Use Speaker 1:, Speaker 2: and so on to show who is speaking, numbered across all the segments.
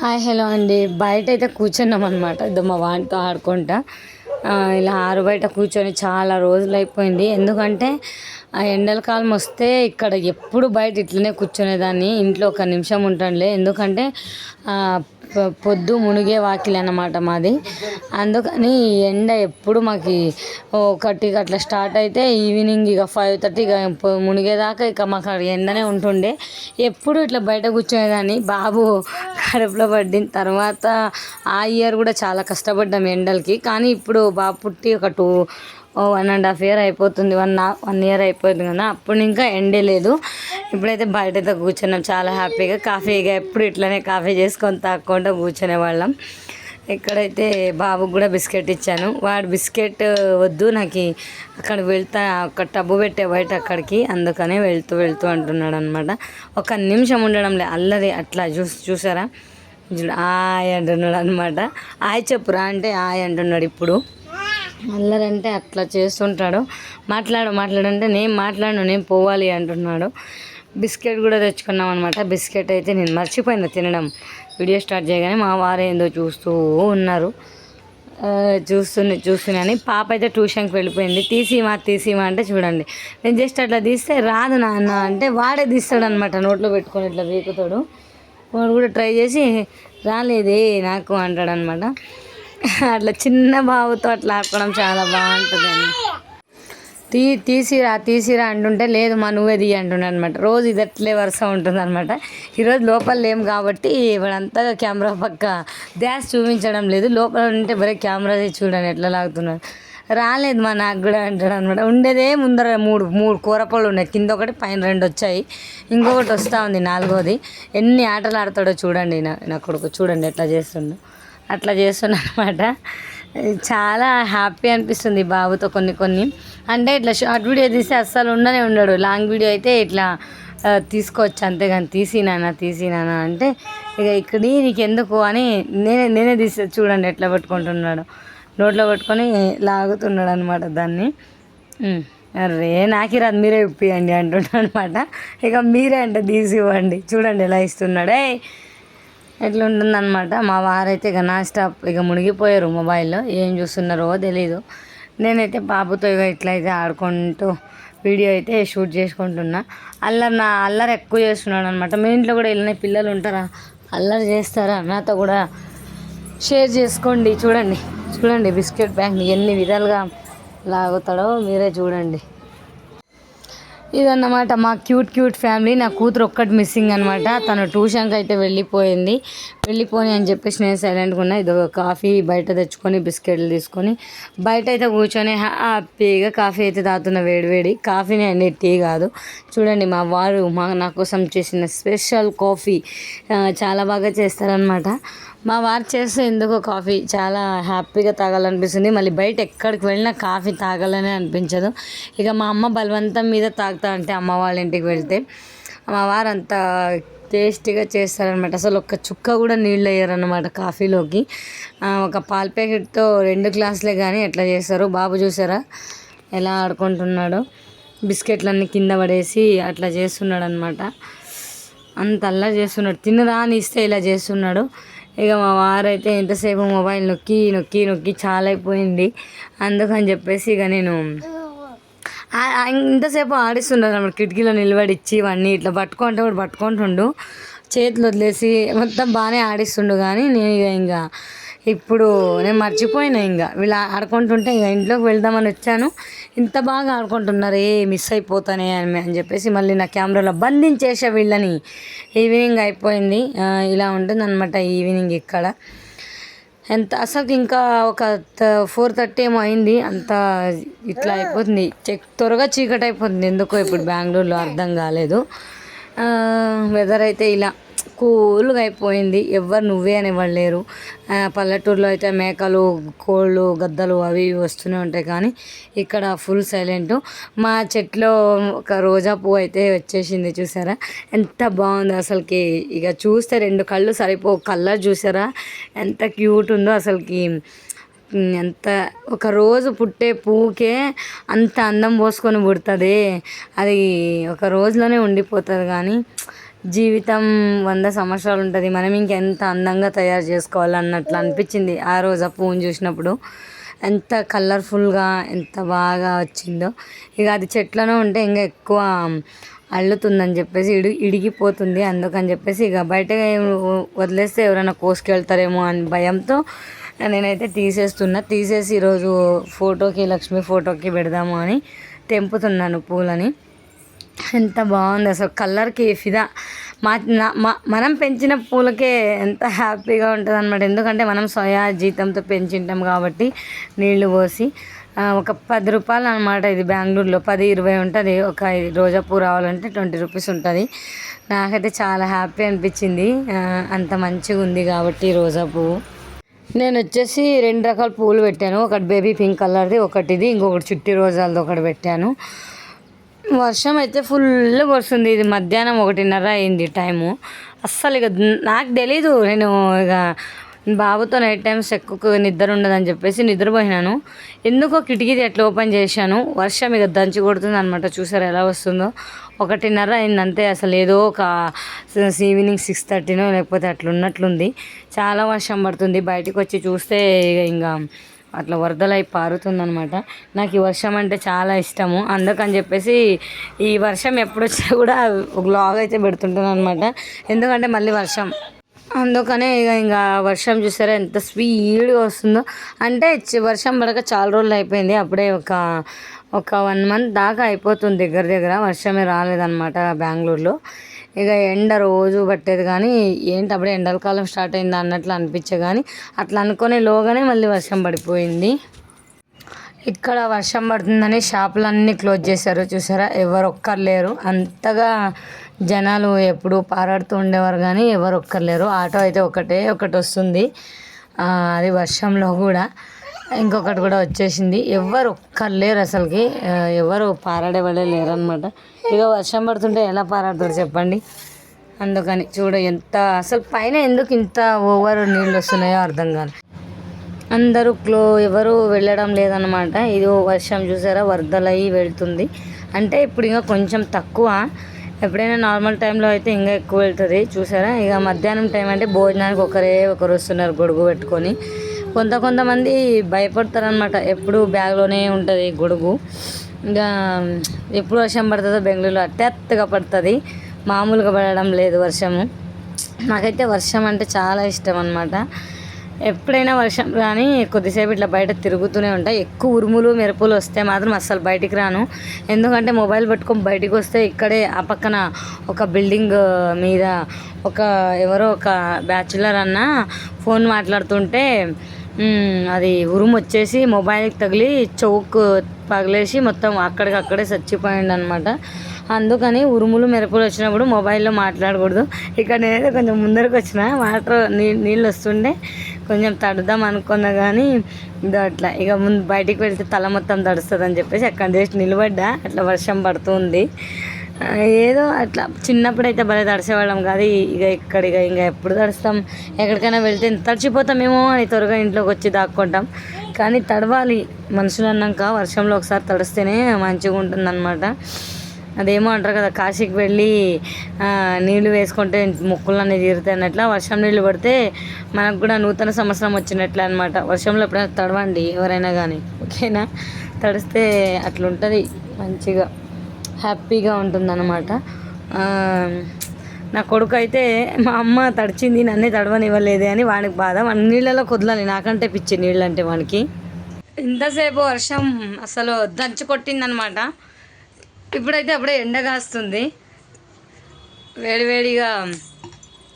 Speaker 1: Hi hello అండి. బయట అయితే కూర్చున్నాం అనమాట ఇదో మా వాడితో ఆడుకుంటా. ఇలా ఆరు బయట కూర్చొని చాలా రోజులు అయిపోయింది. ఎందుకంటే ఆ ఎండల కాలం వస్తే ఇక్కడ ఎప్పుడు బయట ఇట్లనే కూర్చునేదాన్ని. ఇంట్లో ఒక నిమిషం ఉంటానులే. ఎందుకంటే పొద్దు మునిగే వాకిలి అన్నమాట మాది. అందుకని ఎండ ఎప్పుడు మాకు ఒకటి అట్లా స్టార్ట్ అయితే ఈవినింగ్ ఇక ఫైవ్ థర్టీ ఇక మునిగేదాకా ఇక మాకు అక్కడ ఎండనే ఉంటుండే. ఎప్పుడు ఇట్లా బయట కూర్చునేదాన్ని బాబు కడుపులో పడిన తర్వాత ఆ ఇయర్ కూడా చాలా కష్టపడ్డాం ఎండలకి. కానీ ఇప్పుడు బాబు పుట్టి ఒక టూ ఓ వన్ అండ్ హాఫ్ ఇయర్ అయిపోతుంది వన్ వన్ ఇయర్ అయిపోతుంది కదా అప్పుడు ఇంకా ఎండే లేదు. ఇప్పుడైతే బయటతో కూర్చున్నాం చాలా హ్యాపీగా. కాఫీగా ఎప్పుడు ఇట్లనే కాఫీ చేసుకొని తాక్కుంటూ కూర్చునే వాళ్ళం. ఇక్కడైతే బాబుకు కూడా బిస్కెట్ ఇచ్చాను. వాడు బిస్కెట్ వద్దు నాకు అక్కడ వెళ్తా ఒక టబ్బు పెట్టే బయట అక్కడికి అందుకనే వెళ్తూ వెళ్తూ అంటున్నాడు అనమాట ఒక నిమిషం ఉండడం లే అల్లరి అట్లా చూసి చూసారా? చూడు ఆయ్ అంటున్నాడు అనమాట ఆయ్ చెప్పురా అంటే ఆయ్ అంటున్నాడు ఇప్పుడు. అల్లరంటే అట్లా చేస్తుంటాడు. మాట్లాడు మాట్లాడంటే నేను మాట్లాడను నేను పోవాలి అంటున్నాడు. బిస్కెట్ కూడా తెచ్చుకున్నాం అనమాట బిస్కెట్ అయితే నేను మర్చిపోయిన తినడం. వీడియో స్టార్ట్ చేయగానే మా వారు ఏందో చూస్తూ ఉన్నారు. ఆ, చూస్తుంది అని పాప అయితే ట్యూషన్కి వెళ్ళిపోయింది. తీసిమా తీసిమా అంటే చూడండి. నేను జస్ట్ అట్లా తీస్తే రాదు నాన్న అంటే వాడే తీస్తాడు అనమాట నోట్లో పెట్టుకొని ఇట్లా వీకుతాడు. వాడు కూడా ట్రై చేసి రాలేదే నాకు అంటాడనమాట అట్లా చిన్న బాబుతో అట్లా ఆడుకోవడం చాలా బాగుంటుందండి తీ తీసిరా తీసిరా అంటుంటే లేదు మా నువ్వే తీ అంటున్నాడు అనమాట రోజు ఇది అట్లే వరుస ఉంటుంది అనమాట ఈరోజు లోపల లేము కాబట్టి వాడంతా కెమెరా పక్క డ్యాష్ చూపించడం లేదు. లోపల ఉంటే బరే కెమెరా చూడండి ఎట్లా లాగుతున్నాడు రాలేదు మా నాకు కూడా అంటాడు అనమాట ఉండేదే ముందర మూడు మూడు కూరపళ్ళు ఉన్నాయి. కింద ఒకటి పైన రెండు వచ్చాయి. ఇంకొకటి వస్తూ ఉంది నాలుగోది. ఎన్ని ఆటలు ఆడతాడో చూడండి నా నా కొడుకు. చూడండి ఎట్లా చేస్తుండో. అట్లా చేస్తున్నా అనమాట చాలా హ్యాపీ అనిపిస్తుంది బాబుతో కొన్ని కొన్ని. అంటే ఇట్లా షార్ట్ వీడియో తీసి అస్సలు ఉండనే ఉండడు. లాంగ్ వీడియో అయితే ఇట్లా తీసుకోవచ్చు అంతేగాని తీసినానా తీసినానా అంటే ఇక ఇక్కడి నీకు ఎందుకు అని నేనే నేనే తీసే చూడండి ఎట్లా పట్టుకుంటున్నాడు. నోట్లో పట్టుకొని లాగుతున్నాడు అనమాట దాన్ని అరే నాకు రాదు మీరే ఇప్పియండి అంటున్నాడు అనమాట ఇక మీరే అంటే తీసి ఇవ్వండి చూడండి ఎలా ఇస్తున్నాడే. ఎట్లా ఉంటుందన్నమాట మా వారైతే ఇక నా స్టాప్ ఇక మునిగిపోయారు మొబైల్లో. ఏం చూస్తున్నారో తెలీదు. నేనైతే పాపతో ఇక ఇట్లయితే ఆడుకుంటూ వీడియో అయితే షూట్ చేసుకుంటున్నా. అల్లరి నా అల్లరి ఎక్కువ చేస్తున్నాడు అనమాట మీ ఇంట్లో కూడా వెళ్ళిన పిల్లలు ఉంటారా? అల్లరి చేస్తారా? నాతో కూడా షేర్ చేసుకోండి. చూడండి. చూడండి బిస్కెట్ బ్యాంక్ ఎన్ని విధాలుగా లాగుతాడో మీరే చూడండి. ఇదన్నమాట మా క్యూట్ క్యూట్ ఫ్యామిలీ. నా కూతురు ఒక్కటి మిస్సింగ్ అనమాట తను ట్యూషన్కి అయితే వెళ్ళిపోయింది. వెళ్ళిపోని అని చెప్పేసి నేను సైలెంట్గా ఉన్నా. ఇది ఒక కాఫీ బయట తెచ్చుకొని బిస్కెట్లు తీసుకొని బయట అయితే కూర్చొని హ్యాపీగా కాఫీ అయితే తాగుతున్న వేడివేడి కాఫీనే అండి టీ కాదు. చూడండి మా వారు మా నా కోసం చేసిన స్పెషల్ కాఫీ చాలా బాగా చేస్తారనమాట మా వారు చేస్తే ఎందుకో కాఫీ చాలా హ్యాపీగా తాగాలనిపిస్తుంది. మళ్ళీ బయట ఎక్కడికి వెళ్ళినా కాఫీ తాగాలనే అనిపించదు. ఇక మా అమ్మ బలవంతం మీద తాగుతా అంటే అమ్మ వాళ్ళ ఇంటికి వెళ్తే మా వారు అంత టేస్టీగా చేస్తారనమాట అసలు ఒక్క చుక్క కూడా నీళ్ళు వేయరనమాట కాఫీలోకి. ఒక పాల ప్యాకెట్తో రెండు గ్లాసులే కానీ ఎట్లా చేస్తారు బాబు చూసారా? ఎలా ఆడుకుంటున్నాడో. బిస్కెట్లన్నీ కింద పడేసి అట్లా చేస్తున్నాడు అనమాట అంత అల్లా చేస్తున్నాడు. తినరా అని ఇస్తే ఇలా చేస్తున్నాడు. ఇక మా వారైతే ఎంతసేపు మొబైల్ నొక్కి నొక్కి నొక్కి చాలా అయిపోయింది అందుకని చెప్పేసి ఇక నేను ఇంతసేపు ఆడిస్తున్నాడు అన్నమాట. కిటికీలో నిలబడిచ్చి ఇవన్నీ ఇట్లా పట్టుకుంటే కూడా పట్టుకుంటుండు. చేతులు వదిలేసి మొత్తం బాగానే ఆడిస్తుండు. కానీ నేను ఇక ఇంకా ఇప్పుడు నేను మర్చిపోయినా ఇంకా. వీళ్ళు ఆడుకుంటుంటే ఇక ఇంట్లోకి వెళ్దామని వచ్చాను. ఇంత బాగా ఆడుకుంటున్నారు ఏ మిస్ అయిపోతానే అని అని చెప్పేసి మళ్ళీ నా కెమెరాలో బంధించేసా వీళ్ళని. ఈవినింగ్ అయిపోయింది. ఇలా ఉంటుంది అనమాట ఈవినింగ్ ఇక్కడ. ఎంత అసలు ఇంకా ఒక ఫోర్ థర్టీ ఏమో అయింది. అంత ఇట్లా అయిపోతుంది. చెక్ త్వరగా చీకటి అయిపోతుంది ఎందుకో ఇప్పుడు బెంగళూరులో అర్థం కాలేదు. వెదర్ అయితే ఇలా. కూల్గా అయిపోయింది. ఎవరు నువ్వే అనేవాళ్ళు లేరు. పల్లెటూరులో అయితే మేకలు కోళ్ళు గద్దలు అవి ఇవి వస్తూనే ఉంటాయి కానీ ఇక్కడ ఫుల్ సైలెంట్. మా చెట్లో ఒక రోజా పువ్వు అయితే వచ్చేసింది చూసారా? ఎంత బాగుంది అసలుకి. ఇక చూస్తే రెండు కళ్ళు సరిపో కలర్ చూసారా? ఎంత క్యూట్ ఉందో అసలుకి. ఎంత ఒక రోజు పుట్టే పువ్వుకే అంత అందం పోసుకొని పుడుతుంది. అది ఒక రోజులోనే ఉండిపోతుంది కానీ జీవితం వంద సంవత్సరాలు ఉంటుంది. మనం ఇంకెంత అందంగా తయారు చేసుకోవాలి అన్నట్లు అనిపించింది ఆ రోజు ఆ పువ్వుని చూసినప్పుడు. ఎంత కలర్ఫుల్గా ఎంత బాగా వచ్చిందో. ఇక అది చెట్లను ఉంటే ఇంకా ఎక్కువ అల్లుతుందని చెప్పేసి ఇడి ఇడిగిపోతుంది. అందుకని చెప్పేసి ఇక బయట వదిలేస్తే ఎవరైనా కోసుకెళ్తారేమో అని భయంతో నేనైతే తీసేస్తున్నా. తీసేసి ఈరోజు ఫోటోకి లక్ష్మి ఫోటోకి పెడదాము అని తెంపుతున్నాను పూలని. ఎంత బాగుంది అసలు కలర్కి ఫిదా మా నా- మా మనం పెంచిన పూలకే ఎంత హ్యాపీగా ఉంటుంది అనమాట ఎందుకంటే మనం సోయా జీతంతో పెంచింటాం కాబట్టి నీళ్ళు పోసి ఒక పది రూపాయలు అనమాట ఇది బెంగళూరులో. పది ఇరవై ఉంటుంది. ఒక ఇది రోజా పూ రావాలంటే ట్వంటీ రూపీస్ ఉంటుంది. నాకైతే చాలా హ్యాపీ అనిపించింది. అంత మంచిగా ఉంది కాబట్టి రోజా పువ్వు. నేను వచ్చేసి రెండు రకాల పూలు పెట్టాను. ఒకటి బేబీ పింక్ కలర్ది ఒకటిది ఇంకొకటి చుట్టి రోజాలది ఒకటి పెట్టాను. వర్షం అయితే ఫుల్ పడుతుంది. ఇది మధ్యాహ్నం ఒకటిన్నర అయింది టైము. అస్సలు ఇక నాకు తెలీదు. నేను ఇక బాబుతో నైట్ టైమ్స్ ఎక్కువ నిద్ర ఉండదని చెప్పేసి నిద్రపోయినాను. ఎందుకో కిటికీది ఎట్లా ఓపెన్ చేశాను. వర్షం ఇక దంచి కొడుతుంది అనమాట చూసారు ఎలా వస్తుందో. ఒకటిన్నర అయింది అంతే. అసలు ఏదో ఒక ఈవినింగ్ సిక్స్ థర్టీనో లేకపోతే అట్లున్నట్లుంది. చాలా వర్షం పడుతుంది. బయటకు వచ్చి చూస్తే ఇక ఇంకా అట్లా వరదలై పారుతుందనమాట నాకు ఈ వర్షం అంటే చాలా ఇష్టము. అందుకని చెప్పేసి ఈ వర్షం ఎప్పుడు వచ్చినా కూడా ఒక లాగ్ అయితే పెడుతుంటాను అనమాట ఎందుకంటే మళ్ళీ వర్షం. అందుకనే ఇక ఇంకా వర్షం చూసారా ఎంత స్పీడ్గా వస్తుందో. అంటే వర్షం పడక చాలా రోజులు అయిపోయింది. అప్పుడే ఒక ఒక వన్ మంత్ దాకా అయిపోతుంది దగ్గర దగ్గర. వర్షమే రాలేదన్నమాట బెంగళూరులో. ఇక ఎండ రోజు పట్టేది కానీ ఏంటి అప్పుడే ఎండల కాలం స్టార్ట్ అయింది అన్నట్లు అనిపించే కానీ అట్లా అనుకునే లోగానే మళ్ళీ వర్షం పడిపోయింది. ఇక్కడ వర్షం పడుతుందని షాపులన్నీ క్లోజ్ చేశారు చూసారా? ఎవరు లేరు. అంతగా జనాలు ఎప్పుడు పారాడుతూ ఉండేవారు కానీ ఎవరు లేరు. ఆటో అయితే ఒకటే ఒకటి వస్తుంది. అది వర్షంలో కూడా. ఇంకొకటి కూడా వచ్చేసింది. ఎవరు ఒక్కరు లేరు అసలుకి ఎవరు పారాడే వాళ్ళే లేరనమాట ఇక వర్షం పడుతుంటే ఎలా పారాడతారు చెప్పండి. అందుకని చూడ ఎంత అసలు పైన ఎందుకు ఇంత ఓవర్ నీళ్ళు వస్తున్నాయో అర్థం కాదు అందరూ క్లో ఎవరు వెళ్ళడం లేదనమాట ఇది వర్షం చూసారా వరదలయ్యి వెళ్తుంది. అంటే ఇప్పుడు ఇంకా కొంచెం తక్కువ. ఎప్పుడైనా నార్మల్ టైంలో అయితే ఇంకా ఎక్కువ వెళ్తుంది. చూసారా ఇక మధ్యాహ్నం టైం అంటే భోజనానికి ఒకరే ఒకరు వస్తున్నారు గొడుగు పెట్టుకొని. కొంత కొంతమంది భయపడతారనమాట ఎప్పుడు బ్యాగ్లోనే ఉంటుంది గొడుగు. ఇంకా ఎప్పుడు వర్షం పడుతుందో బెంగళూరులో అత్యత్తగా పడుతుంది. మామూలుగా పడడం లేదు వర్షము. నాకైతే వర్షం అంటే చాలా ఇష్టం అనమాట ఎప్పుడైనా వర్షం రాని కొద్దిసేపు ఇట్లా బయట తిరుగుతూనే ఉంటాయి ఎక్కువ ఉరుములు మెరుపులు వస్తే మాత్రం అస్సలు బయటికి రాను. ఎందుకంటే మొబైల్ పట్టుకొని బయటికి వస్తే ఇక్కడే ఆ పక్కన ఒక బిల్డింగ్ మీద ఒక ఎవరో ఒక బ్యాచులర్ అన్న ఫోన్ మాట్లాడుతుంటే అది ఉరుము వచ్చేసి మొబైల్కి తగిలి చౌక్ పగిలేసి మొత్తం అక్కడికక్కడే చచ్చిపోయాడు అనమాట అందుకని ఉరుములు మెరుపులు వచ్చినప్పుడు మొబైల్లో మాట్లాడకూడదు. ఇక్కడ నేనైతే కొంచెం ముందరకు వచ్చిన వాటర్ నీ నీళ్ళు వస్తుండే కొంచెం తడదాం అనుకున్నా కానీ ఇదో అట్లా. ఇక ముందు బయటికి వెళ్తే తల మొత్తం తడుస్తుంది అని చెప్పేసి అక్కడ చేసి నిలబడ్డా. అట్లా వర్షం పడుతుంది ఏదో అట్లా. చిన్నప్పుడు అయితే భలే తడిసేవాళ్ళం కాదు. ఇక ఇక్కడ ఇక ఇంకా ఎప్పుడు తడుస్తాం? ఎక్కడికైనా వెళ్తే తడిచిపోతామేమో అని త్వరగా ఇంట్లోకి వచ్చి దాక్కుంటాం. కానీ తడవాలి. మనుషులు అన్నాక వర్షంలో ఒకసారి తడిస్తేనే మంచిగా ఉంటుందన్నమాట. అదేమో అంటారు కదా కాశీకి వెళ్ళి నీళ్ళు వేసుకుంటే అనేది తీరుతాయి అన్నట్ల. వర్షం నీళ్ళు పడితే మనకు కూడా నూతన సంవత్సరం వచ్చినట్లే అనమాట వర్షంలో ఎప్పుడైనా తడవండి ఎవరైనా కానీ ఓకేనా? తడిస్తే అట్లుంటుంది మంచిగా. హ్యాపీగా ఉంటుందన్నమాట. నా కొడుకు అయితే మా అమ్మ తడిచింది నన్నే తడవనివ్వలేదే అని వానికి బాధ. వాడి నీళ్ళలో కుదలని నాకంటే పిచ్చి నీళ్ళు అంటే వానికి. ఇంతసేపు వర్షం అసలు దంచి కొట్టిందనమాట ఇప్పుడైతే అప్పుడే ఎండ కాస్తుంది. వేడివేడిగా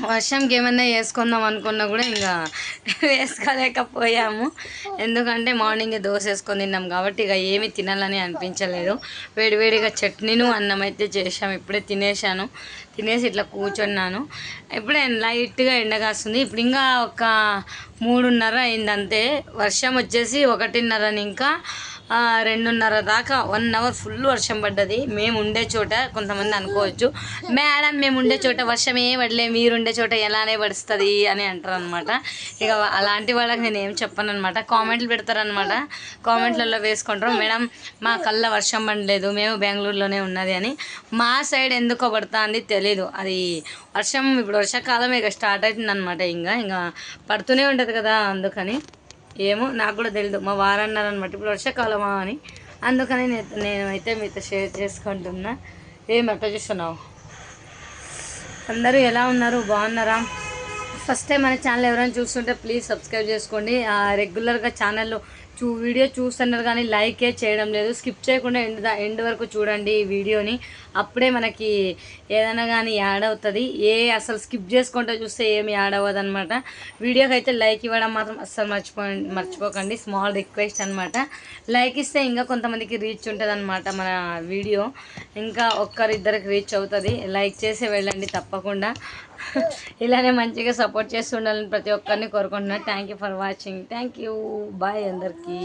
Speaker 1: వర్షంకి ఏమైనా వేసుకుందాం అనుకున్నా కూడా ఇంకా వేసుకోలేకపోయాము. ఎందుకంటే మార్నింగ్ దోశ వేసుకొని తిన్నాం కాబట్టి ఇక ఏమి తినాలని అనిపించలేదు. వేడివేడిగా చట్నీను అన్నం అయితే చేసాము ఇప్పుడే తినేసాను తినేసి ఇట్లా కూర్చున్నాను. ఇప్పుడే లైట్గా ఎండ కాస్తుంది. ఇప్పుడు ఇంకా ఒక మూడున్నర అయిందంతే వర్షం వచ్చేసి ఒకటిన్నరని ఇంకా రెండున్నర దాకా వన్ అవర్ ఫుల్ వర్షం పడ్డది. మేము ఉండే చోట కొంతమంది అనుకోవచ్చు. మేడం మేము ఉండే చోట వర్షం ఏ పడలే మీరు ఉండే చోట ఎలానే పడుస్తుంది అని అంటారు అనమాట ఇక అలాంటి వాళ్ళకి నేను ఏం చెప్పను అనమాట కామెంట్లు పెడతారనమాట కామెంట్లలో వేసుకుంటారు. మేడం మా కళ్ళ వర్షం పడలేదు మేము బెంగళూరులోనే ఉన్నది అని. మా సైడ్ ఎందుకో పడుతుంది తెలీదు. అది వర్షం ఇప్పుడు వర్షాకాలం ఇక స్టార్ట్ అవుతుంది అనమాట ఇంకా ఇంకా పడుతూనే ఉంటుంది కదా అందుకని. ఏమో నాకు కూడా తెలియదు మా వారన్నారు అనమాట ఇప్పుడు వర్షాకాలమా అని. అందుకని నేను నేనైతే మీతో షేర్ చేసుకుంటున్నా. ఏం ఎట్లా చూస్తున్నావు? అందరూ ఎలా ఉన్నారు? బాగున్నారా? ఫస్ట్ టైం మన ఛానల్ ఎవరైనా చూస్తుంటే ప్లీజ్ సబ్స్క్రైబ్ చేసుకోండి. ఆ, రెగ్యులర్గా ఛానల్లో చూ వీడియో చూస్తున్నారు కానీ లైకే చేయడం లేదు. స్కిప్ చేయకుండా ఎండ్ ఎండ్ వరకు చూడండి ఈ వీడియోని. అప్పుడే మనకి ఏదైనా కానీ యాడ్ అవుతుంది. ఏ అసలు స్కిప్ చేసుకుంటే చూస్తే ఏమి యాడ్ అవ్వదు అనమాట వీడియోకి అయితే లైక్ ఇవ్వడం మాత్రం అస్సలు మర్చిపో మర్చిపోకండి. స్మాల్ రిక్వెస్ట్ అనమాట లైక్ ఇస్తే ఇంకా కొంతమందికి రీచ్ ఉంటుంది అనమాట మన వీడియో. ఇంకా ఒక్కరిద్దరికి రీచ్ అవుతుంది. లైక్ చేసి వెళ్ళండి తప్పకుండా. ఇలానే మంచిగా సపోర్ట్ చేస్తుండాలని ప్రతి ఒక్కరిని కోరుకుంటున్నాను thank you for watching thank you bye అందరికీ.